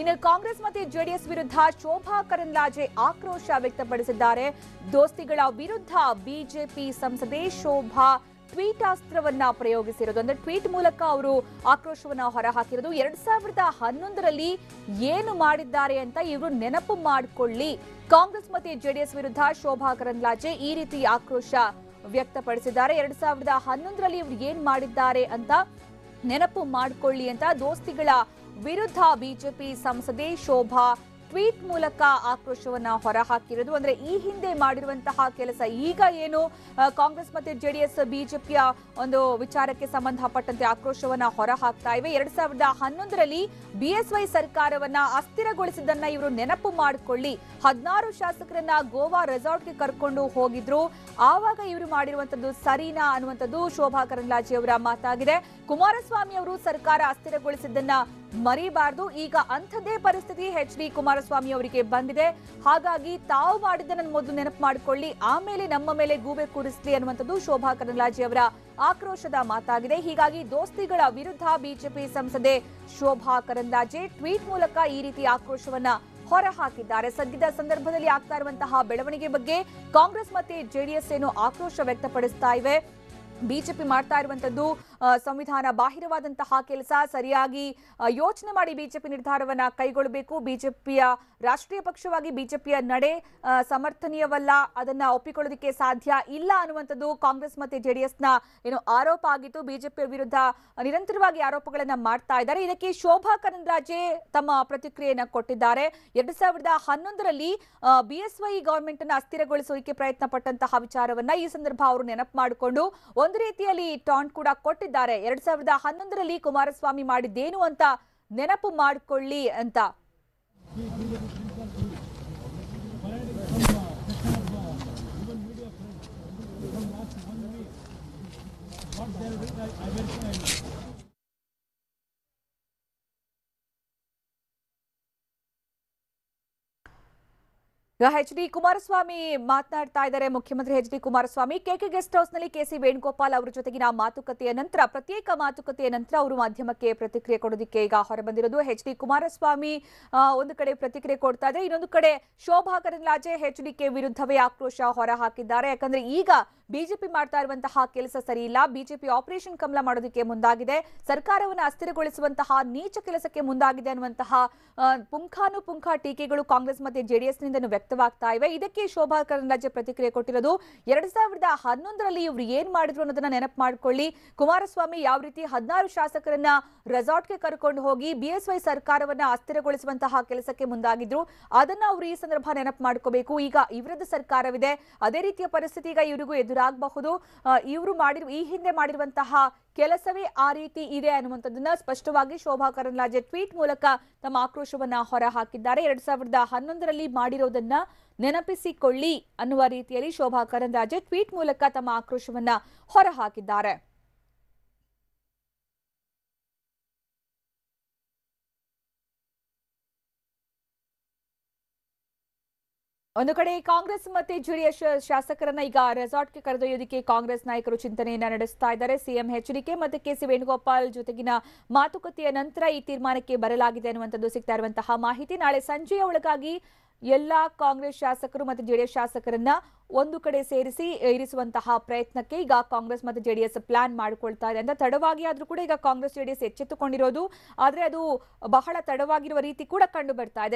ಇನ್ನು ಕಾಂಗ್ರೆಸ್ ಮತ್ತು ಜೆಡಿಎಸ್ ವಿರುದ್ಧ ಶೋಭಾ ಕರಂದ್ಲಾಜೆ ಆಕ್ರೋಶ ವ್ಯಕ್ತಪಡಿಸಿದ್ದಾರೆ. ದೋಸ್ತಿಗಳ ವಿರುದ್ಧ ಬಿಜೆಪಿ ಸಂಸದೆ ಶೋಭಾ ಟ್ವೀಟ್ ಅಸ್ತ್ರವನ್ನ ಪ್ರಯೋಗಿಸಿರೋದು. ಅಂದ್ರೆ ಟ್ವೀಟ್ ಮೂಲಕ ಅವರು ಆಕ್ರೋಶವನ್ನ ಹೊರಹಾಕಿರೋದು. ಎರಡ್ ಸಾವಿರದ ಹನ್ನೊಂದರಲ್ಲಿ ಏನು ಮಾಡಿದ್ದಾರೆ ಅಂತ ಇವರು ನೆನಪು ಮಾಡಿಕೊಳ್ಳಿ. ಕಾಂಗ್ರೆಸ್ ಮತ್ತೆ ಜೆಡಿಎಸ್ ವಿರುದ್ಧ ಶೋಭಾ ಕರಂದ್ಲಾಜೆ ಈ ರೀತಿ ಆಕ್ರೋಶ ವ್ಯಕ್ತಪಡಿಸಿದ್ದಾರೆ. ಎರಡ್ ಸಾವಿರದ ಹನ್ನೊಂದರಲ್ಲಿ ಇವರು ಏನ್ ಮಾಡಿದ್ದಾರೆ ಅಂತ ನೆನಪು ಮಾಡಿಕೊಳ್ಳಿ ಅಂತ ದೋಸ್ತಿಗಳ ವಿರುದ್ಧ ಬಿಜೆಪಿ ಸಂಸದೆ ಶೋಭಾ ಟ್ವೀಟ್ ಮೂಲಕ ಆಕ್ರೋಶವನ್ನ ಹೊರಹಾಕಿರೋದು. ಅಂದ್ರೆ ಈ ಹಿಂದೆ ಮಾಡಿರುವಂತಹ ಕೆಲಸ ಈಗ ಏನು? ಕಾಂಗ್ರೆಸ್ ಮತ್ತೆ ಜೆಡಿಎಸ್ ಬಿಜೆಪಿಯ ಒಂದು ವಿಚಾರಕ್ಕೆ ಸಂಬಂಧಪಟ್ಟಂತೆ ಆಕ್ರೋಶವನ್ನ ಹೊರಹಾಕ್ತಾ ಇವೆ. ಎರಡ್ ಸಾವಿರದ ಹನ್ನೊಂದರಲ್ಲಿ ಬಿಎಸ್ವೈ ಸರ್ಕಾರವನ್ನ ಅಸ್ಥಿರಗೊಳಿಸಿದ್ದನ್ನ ಇವರು ನೆನಪು ಮಾಡಿಕೊಳ್ಳಿ. ಹದಿನಾರು ಶಾಸಕರನ್ನ ಗೋವಾ ರೆಸಾರ್ಟ್ಗೆ ಕರ್ಕೊಂಡು ಹೋಗಿದ್ರು. ಆವಾಗ ಇವರು ಮಾಡಿರುವಂತದ್ದು ಸರಿನಾ ಅನ್ನುವಂಥದ್ದು ಶೋಭಾ ಕರಂದ್ಲಾಜೆ ಅವರ ಮಾತಾಗಿದೆ. ಕುಮಾರಸ್ವಾಮಿ ಅವರು ಸರ್ಕಾರ ಅಸ್ಥಿರಗೊಳಿಸಿದ್ದನ್ನ ಮರಿಬಾರ್ದು. ಈಗ ಅಂಥದ್ದೇ ಪರಿಸ್ಥಿತಿ ಎಚ್ ಡಿ ಕುಮಾರಸ್ವಾಮಿ ಅವರಿಗೆ ಬಂದಿದೆ. ಹಾಗಾಗಿ ತಾವು ಮಾಡಿದ್ದನ್ನ ಮೊದಲು ನೆನಪು ಮಾಡಿಕೊಳ್ಳಿ. ಆಮೇಲೆ ನಮ್ಮ ಮೇಲೆ ಗೂಬೆ ಕೂರಿಸಲಿ ಅನ್ನುವಂಥದ್ದು ಶೋಭಾ ಕರಂದ್ಲಾಜೆ ಅವರ ಆಕ್ರೋಶದ ಮಾತಾಗಿದೆ. ಹೀಗಾಗಿ ದೋಸ್ತಿಗಳ ವಿರುದ್ಧ ಬಿಜೆಪಿ ಸಂಸದೆ ಶೋಭಾ ಕರಂದ್ಲಾಜೆ ಟ್ವೀಟ್ ಮೂಲಕ ಈ ರೀತಿ ಆಕ್ರೋಶವನ್ನ ಹೊರಹಾಕಿದ್ದಾರೆ. ಸದ್ಯದ ಸಂದರ್ಭದಲ್ಲಿ ಆಗ್ತಾ ಇರುವಂತಹ ಬೆಳವಣಿಗೆ ಬಗ್ಗೆ ಕಾಂಗ್ರೆಸ್ ಮತ್ತೆ ಜೆಡಿಎಸ್ ಏನು ಆಕ್ರೋಶ ವ್ಯಕ್ತಪಡಿಸ್ತಾ ಇವೆ. ಬಿಜೆಪಿ ಮಾಡ್ತಾ ಇರುವಂತದ್ದು ಸಂವಿಧಾನ ಬಾಹಿರವಾದಂತಹ ಕೆಲಸ. ಸರಿಯಾಗಿ ಯೋಚನೆ ಮಾಡಿ ಬಿಜೆಪಿ ನಿರ್ಧಾರವನ್ನ ಕೈಗೊಳ್ಳಬೇಕು. ಬಿಜೆಪಿಯ ರಾಷ್ಟ್ರೀಯ ಪಕ್ಷವಾಗಿ ಬಿಜೆಪಿಯ ನಡೆ ಸಮರ್ಥನೀಯವಲ್ಲ. ಅದನ್ನ ಒಪ್ಪಿಕೊಳ್ಳೋದಕ್ಕೆ ಸಾಧ್ಯ ಇಲ್ಲ ಅನ್ನುವಂಥದ್ದು ಕಾಂಗ್ರೆಸ್ ಮತ್ತೆ ಜೆಡಿಎಸ್ನ ಏನು ಆರೋಪ ಆಗಿತ್ತು. ಬಿಜೆಪಿಯ ವಿರುದ್ಧ ನಿರಂತರವಾಗಿ ಆರೋಪಗಳನ್ನ ಮಾಡ್ತಾ ಇದ್ದಾರೆ. ಇದಕ್ಕೆ ಶೋಭಾ ಕರಂದ್ಲಾಜೆ ತಮ್ಮ ಪ್ರತಿಕ್ರಿಯೆಯನ್ನು ಕೊಟ್ಟಿದ್ದಾರೆ. ಎರಡ್ ಸಾವಿರದ ಹನ್ನೊಂದರಲ್ಲಿ ಬಿಎಸ್ವೈ ಗವರ್ಮೆಂಟ್ ಅನ್ನು ಅಸ್ಥಿರಗೊಳಿಸೋದಕ್ಕೆ ಪ್ರಯತ್ನ ಪಟ್ಟಂತಹ ವಿಚಾರವನ್ನ ಈ ಸಂದರ್ಭ ಅವರು ನೆನಪು ಮಾಡಿಕೊಂಡು, ಒಂದು ರೀತಿಯಲ್ಲಿ ಟಾಂಟ್ ಕೂಡ ಕೊಟ್ಟಿದ್ದಾರೆ. ಎರಡ್ ಸಾವಿರದ ಹನ್ನೊಂದರಲ್ಲಿ ಕುಮಾರಸ್ವಾಮಿ ಮಾಡಿದ್ದೇನು ಅಂತ ನೆನಪು ಮಾಡಿಕೊಳ್ಳಿ ಅಂತ. ಎಚ್ ಡಿ ಕುಮಾರಸ್ವಾಮಿ ಮಾತನಾಡ್ತಾ ಇದ್ದಾರೆ. ಮುಖ್ಯಮಂತ್ರಿ H D Kumaraswamy KK guest ಹೌಸ್ನಲ್ಲಿ ಕೆಸಿ ವೇಣುಗೋಪಾಲ್ ಅವರ ಜೊತೆಗಿನ ಮಾತುಕತೆಯ ನಂತರ, ಪ್ರತ್ಯೇಕ ಮಾತುಕತೆಯ ನಂತರ ಅವರು ಮಾಧ್ಯಮಕ್ಕೆ ಪ್ರತಿಕ್ರಿಯೆ ಕೊಡೋದಕ್ಕೆ ಈಗ ಹೊರಬಂದಿರೋದು ಎಚ್ ಡಿ ಕುಮಾರಸ್ವಾಮಿ ಒಂದು ಕಡೆ ಪ್ರತಿಕ್ರಿಯೆ ಕೊಡ್ತಾ ಇದೆ. ಇನ್ನೊಂದು ಕಡೆ ಶೋಭಾ ಕರಂದ್ಲಾಜೆ ಎಚ್ ಡಿಕೆ ವಿರುದ್ಧವೇ ಆಕ್ರೋಶ ಹೊರಹಾಕಿದ್ದಾರೆ ಯಾಕಂದ್ರೆ ಈಗ ಬಿಜೆಪಿ ಮಾಡ್ತಾ ಇರುವಂತಹ ಕೆಲಸ ಸರಿ ಇಲ್ಲ. ಬಿಜೆಪಿ ಆಪರೇಷನ್ ಕಮಲ ಮಾಡೋದಕ್ಕೆ ಮುಂದಾಗಿದೆ. ಸರ್ಕಾರವನ್ನು ಅಸ್ಥಿರಗೊಳಿಸುವಂತಹ ನೀಚ ಕೆಲಸಕ್ಕೆ ಮುಂದಾಗಿದೆ ಅನ್ನುವಂತಹ ಪುಂಖಾನು ಪುಂಖಾನುಪುಂಖ ಟೀಕೆಗಳು ಕಾಂಗ್ರೆಸ್ ಮತ್ತೆ ಜೆಡಿಎಸ್ನಿಂದ ವ್ಯಕ್ತವಾಗ್ತಾ ಇವೆ. ಇದಕ್ಕೆ ಶೋಭಾ ಕರಂದ್ಲಾಜೆ ಪ್ರತಿಕ್ರಿಯೆ ಕೊಟ್ಟಿರೋದು, ಎರಡ್ ಸಾವಿರದ ಹನ್ನೊಂದರಲ್ಲಿ ಇವರು ಏನ್ ಮಾಡಿದ್ರು ಅನ್ನೋದನ್ನ ನೆನಪು ಮಾಡ್ಕೊಳ್ಳಿ. ಕುಮಾರಸ್ವಾಮಿ ಯಾವ ರೀತಿ ಹದಿನಾರು ಶಾಸಕರನ್ನ ರೆಸಾರ್ಟ್ಗೆ ಕರ್ಕೊಂಡು ಹೋಗಿ ಬಿಎಸ್ವೈ ಸರ್ಕಾರವನ್ನ ಅಸ್ಥಿರಗೊಳಿಸುವಂತಹ ಕೆಲಸಕ್ಕೆ ಮುಂದಾಗಿದ್ರು. ಅದನ್ನ ಅವರು ಈ ಸಂದರ್ಭ ನೆನಪು ಮಾಡ್ಕೋಬೇಕು. ಈಗ ಇವರದ್ದು ಸರ್ಕಾರವಿದೆ. ಅದೇ ರೀತಿಯ ಪರಿಸ್ಥಿತಿ ಈಗ ಇವರಿಗೂ ಎದುರಾಗಬಹುದು ಇವರು ಮಾಡಿರುವ ಈ ಹಿಂದೆ ಮಾಡಿರುವಂತಹ ಕೆಲಸವೇ ಆ ರೀತಿ ಇದೆ ಅನ್ನುವಂಥದ್ದನ್ನ ಸ್ಪಷ್ಟವಾಗಿ ಶೋಭಾ ಕರಂದ್ಲಾಜೆ ಟ್ವೀಟ್ ಮೂಲಕ ತಮ್ಮ ಆಕ್ರೋಶವನ್ನ ಹೊರಹಾಕಿದ್ದಾರೆ. ಎರಡ್ ಸಾವಿರದ ಹನ್ನೊಂದರಲ್ಲಿ ಮಾಡಿರೋದನ್ನ ನೆನಪಿಸಿಕೊಳ್ಳಿ ಅನ್ನುವ ರೀತಿಯಲ್ಲಿ ಶೋಭಾ ಕರಂದ್ಲಾಜೆ ಟ್ವೀಟ್ ಮೂಲಕ ತಮ್ಮ ಆಕ್ರೋಶವನ್ನ ಹೊರಹಾಕಿದ್ದಾರೆ. ಒಂದು ಕಡೆ ಕಾಂಗ್ರೆಸ್ ಮತ್ತೆ ಜೆಡಿಎಸ್ ಶಾಸಕರನ್ನ ಈಗ ರೆಸಾರ್ಟ್ಗೆ ಕರೆದೊಯ್ಯೋದಕ್ಕೆ ಕಾಂಗ್ರೆಸ್ ನಾಯಕರು ಚಿಂತನೆಯನ್ನ ನಡೆಸ್ತಾ ಇದ್ದಾರೆ. ಸಿಎಂ ಎಚ್ಡಿಕೆ ಮತ್ತೆ ಕೆಸಿ ವೇಣುಗೋಪಾಲ್ ಜೊತೆಗಿನ ಮಾತುಕತೆಯ ನಂತರ ಈ ತೀರ್ಮಾನಕ್ಕೆ ಬರಲಾಗಿದೆ ಅನ್ನುವಂಥದ್ದು ಸಿಗ್ತಾ ಇರುವಂತಹ ಮಾಹಿತಿ. ನಾಳೆ ಸಂಜೆಯ ಒಳಗಾಗಿ ಎಲ್ಲಾ ಕಾಂಗ್ರೆಸ್ ಶಾಸಕರು ಮತ್ತು ಜೆಡಿಎಸ್ ಶಾಸಕರನ್ನ ಒಂದು ಕಡೆ ಸೇರಿಸಿ ಇರಿಸುವಂತಹ ಪ್ರಯತ್ನಕ್ಕೆ ಈಗ ಕಾಂಗ್ರೆಸ್ ಮತ್ತು ಜೆಡಿಎಸ್ ಪ್ಲಾನ್ ಮಾಡಿಕೊಳ್ತಾ ಇದೆ ಅಂತ ತಡವಾಗಿ ಆದ್ರೂ ಕೂಡ ಈಗ ಕಾಂಗ್ರೆಸ್, ಜೆಡಿಎಸ್ ಎಚ್ಚೆತ್ತುಕೊಂಡಿರೋದು. ಆದ್ರೆ ಅದು ಬಹಳ ತಡವಾಗಿರುವ ರೀತಿ ಕೂಡ ಕಂಡು ಬರ್ತಾ ಇದೆ.